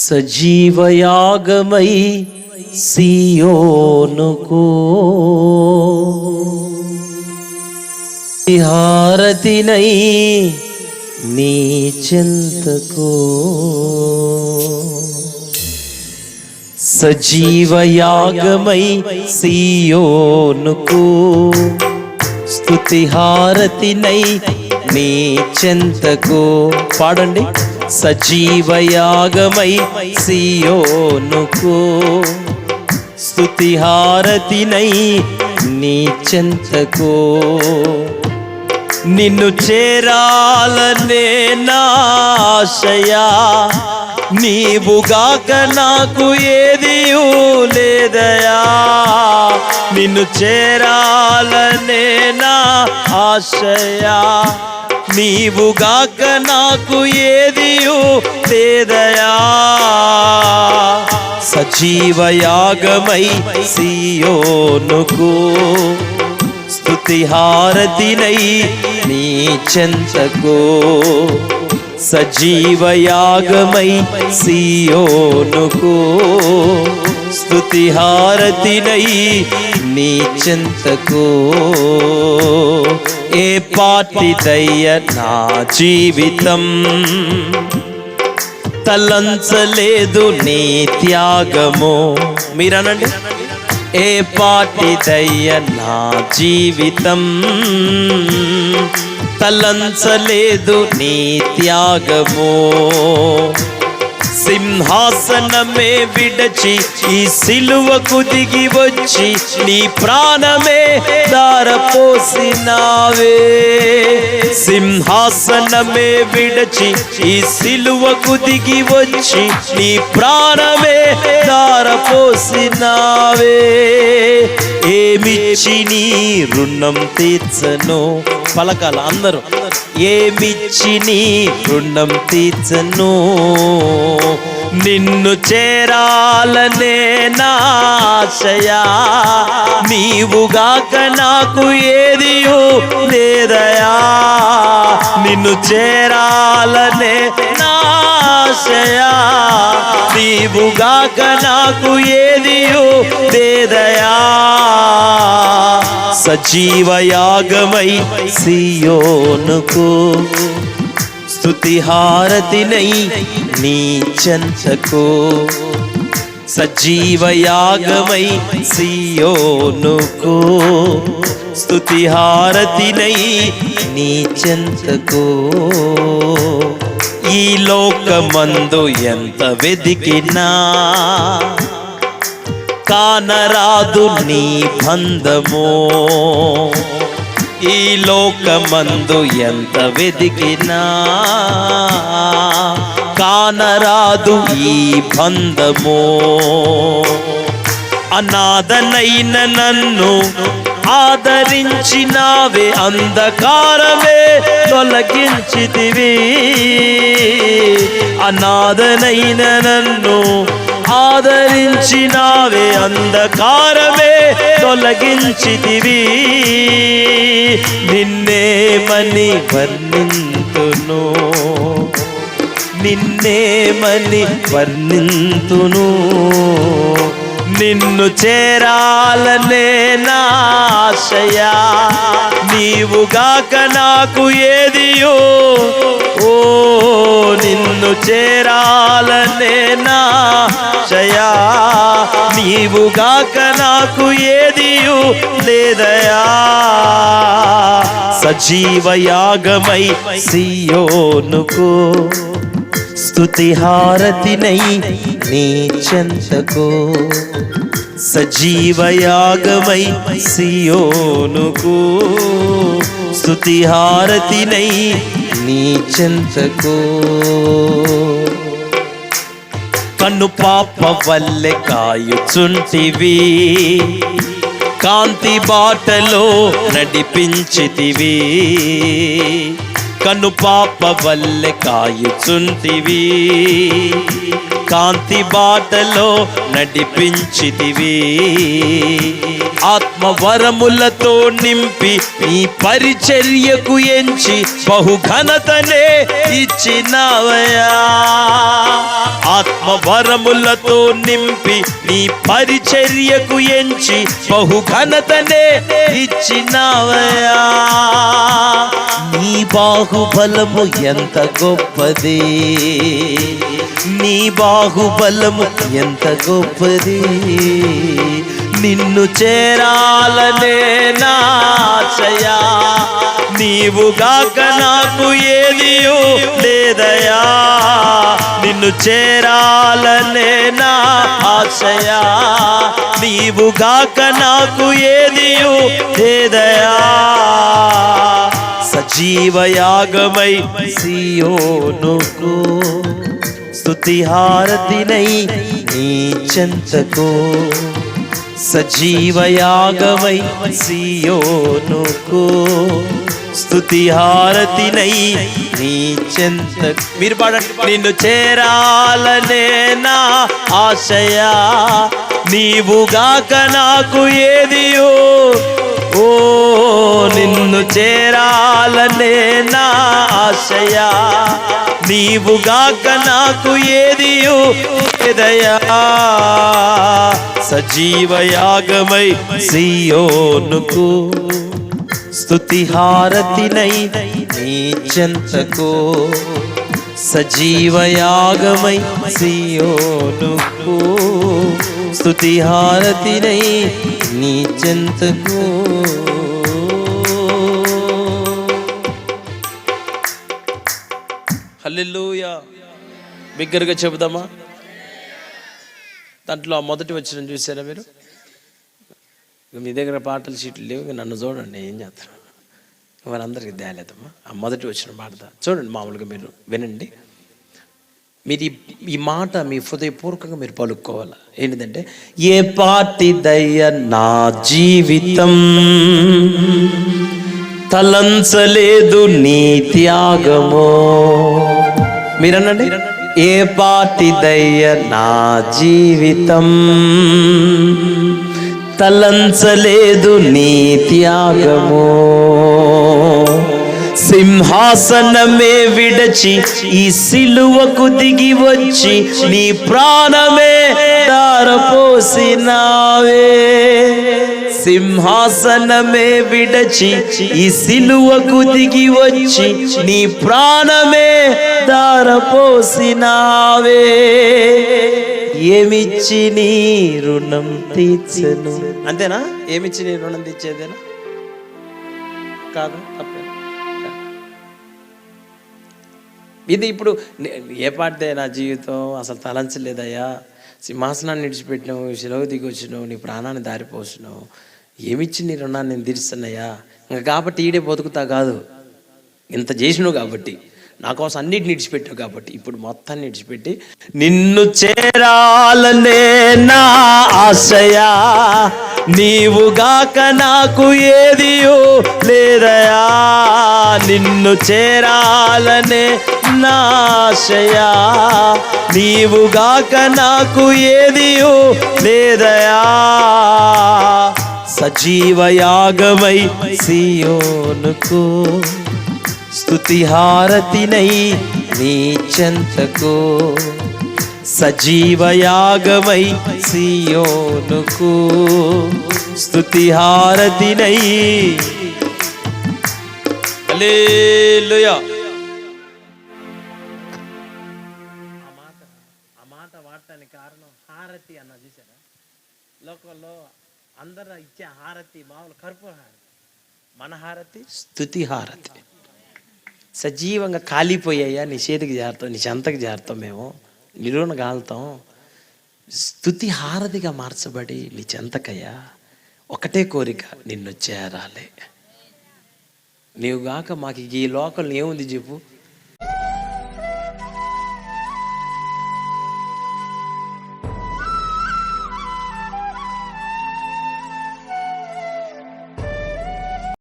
సజీవయాగమై సియోనుకు. హారతినై నీ చింతకు. సజీవయాగమై సియోనుకు. స్తుతిహారతినై నీ చెంతకు. పాడండి. సజీవయాగమై సియోనుకు స్తుతిహారతినై నీ చెంతకు. నిన్ను చేరాలనే నాశయా నీవుగాక నాకు ఏది లేదయా. నిన్ను చేరాలనే నా ఆశయా. నీవుగాక నాకు ఏది లేదయా. సజీవయాగమై సియోనుకు స్తుతిహారతినై నీ చెంతకో. సజీవయాగమై సియోనుకు స్తుతిహారతినై నీ చెంతకు. ఏ పాటిదయ్య నా జీవితం? తలంచలేదు నీ త్యాగము. మీరనండి. ఏ పాటిదయ్య నా జీవితం? తలంచలేదు నీ త్యాగము. సింహాసనమే విడచి ఈ సిలువకు దిగి వచ్చి నీ ప్రాణమే దారపోసినావే సింహాసనమే విడచి ఈ సిలువకు దిగి వచ్చి నీ ప్రాణమే దారపోసినావే ఏమిచ్చి నీ రుణం తీర్చను? పలకాల అందరూ. ఏమిచ్చి నీ రుణం తీర్చను? నిన్ను చేరాలనే నాశయా నీవుగాక నాకు ఏదియో లేదయా? నిన్ను చేరాలనే నాశయా నీవుగాక నాకు ఏదియో లేదయా? సజీవయాగమై సియోనుకు స్తుతిహారతినై నీ చెంతకు సజీవయాగమై సియోనుకు స్తుతిహారతినై నీ చెంతకు ఈ లోకమందు ఎంత వెదికినా కానరాదు నీ బంధము. ఈ లోకమందు ఎంత వెదికినా కానరాదు ఈ బంధము. అనాథనైన నన్ను ఆదరించినావే అంధకారమే తొలగించితివి. అనాథనైన నన్ను ఆదరించినావే అంధకారమే తొలగించితివి. నిన్నేమని వర్ణింతును. నిన్నేమని వర్ణింతును. నిన్ను చేరాలనే నాశయా నీవుగాక నాకు ఏదియో? ఓ నిన్ను చేరాలనే నాశయా నీవుగాక నాకు ఏదియో లేదయా. సజీవయాగమై సియోనుకు స్తుతి హారతినై నీ చెంతకు సజీవయాగమై సియోనుకు స్తుతి హారతినై నీ చెంతకు. కన్ను పాప వల్లె కాయుచుంటివి కాంతి బాటలో నడిపించితివి. కన్ను పాప వల్లె కాయుచుంటివి కాంతి బాటలో నడిపించితివి. ఆత్మవరములతో నింపి నీ పరిచర్యకు ఎంచి బహుఘనతనే ఇచ్చినవయా ఆత్మవరములతో నింపి నీ పరిచర్యకు ఎంచి బహుఘనతనే ఇచ్చినవయా నీ బాహుబలము ఎంత గొప్పది. నీ బాహుబలము ఎంత గొప్పది. నిన్ను చేరాలనే నాచయా నీవుగాక నాకు ఏదియో లేదయా. నిన్ను చేరాలనే నా ఆశయా. నీవుగాక నాకు ఏదియో లేదయా. సజీవయాగమై సియోనుకు స్తుతిహారతినై నీ చెంతకు సజీవయాగమై సియోనుకు స్తుతిహారతినై నీ చెంత మీరు పాడండి నిన్ను చేరాలనే నా ఆశయా నీవుగాక నాకు ఏదియో ఓ నిన్ను చేరాలనే నా ఆశయ. నీవుగాక నాకు ఏదియు ఎదయా. సజీవయాగమై సియోనుకు స్తుతిహారతినై నీ చెంతకో. సజీవయాగమై సియోనుకు స్తుతిహారతినై నీ చెంతకు హల్లెలూయా బిగ్గరగా చెబుదామా దాంట్లో ఆ మొదటి వచ్చిన చూసారా మీరు? మీ దగ్గర పాటల షీట్లు లేవు ఇక నన్ను చూడండి ఏం చేస్తారు? వారందరికీ తేలేదమ్మా. ఆ మొదటి వచ్చిన మాట చూడండి మామూలుగా మీరు వినండి. మీరు ఈ- మాట మీ హృదయపూర్వకంగా మీరు పలుక్కోవాలి? ఏంటిదంటే ఏ పార్టీ దయ్య నా జీవితం తలంచలేదు నీ త్యాగము. మీరనండి. ఏ పార్టీ దయ్య నా జీవితం తలంచలేదు నీ త్యాగము. సింహాసనమే విడచి ఈ సిలువకు దిగి వచ్చి నీ ప్రాణమే దారపోసినావే సింహాసనమే విడచి ఈ సిలువకు దిగి వచ్చి నీ ప్రాణమే దారపోసినావే ఏమిచ్చి నీ రుణం తీర్చను? అంతేనా? ఏమిచ్చి నీ రుణం తీర్చేదేనా? కాదు తప్పే. ఇది ఇప్పుడు నే- ఏ పాటిదే నా జీవితం? అసలు తలంచలేదయ్యా. సింహాసనాన్ని విడిచిపెట్టినావు సెలవు దిగి వచ్చినావు నీ ప్రాణాన్ని దారిపోసినావు ఏమిచ్చి నీ రుణాన్ని నేను తీరుస్తున్నాయా ఇంకా కాబట్టి ఈడే బతుకుతా కాదు. ఇంత చేసినావు కాబట్టి. నా కోసం అన్నిటిని విడిచిపెట్టావు కాబట్టి. ఇప్పుడు మొత్తాన్ని విడిచిపెట్టి నిన్ను చేరాలనే నా ఆశయా. నీవుగాక నాకు ఏదియో లేదయా. నిన్ను చేరాలనే నాశయా నీవుగాక నాకు ఏదియో లేదయా. సజీవయాగమై సియోనుకు స్తుతిహారతినై నీ చెంతకు. సజీవయాగమై సియోనుకు స్తుతిహారతినై. హల్లెలూయా. కారణం హారతి అన్న చూసారా లోకంలో అందరూ ఇచ్చే హారతి మామూలు కర్పూర హారతి. మన హారతి? స్థుతి హారతి. సజీవంగా కాలిపోయాయా? నీ చేతికి జారుతాం నీ చెంతకి జారుతాం మేము. నిలువన కాలుతాం స్థుతి హారతిగా మార్చబడి నీ చెంతకయ్యా. ఒకటే కోరిక నిన్ను చేరాలి. నీవుగాక మాకు ఈ లోకల్ని ఏముంది చెప్పు?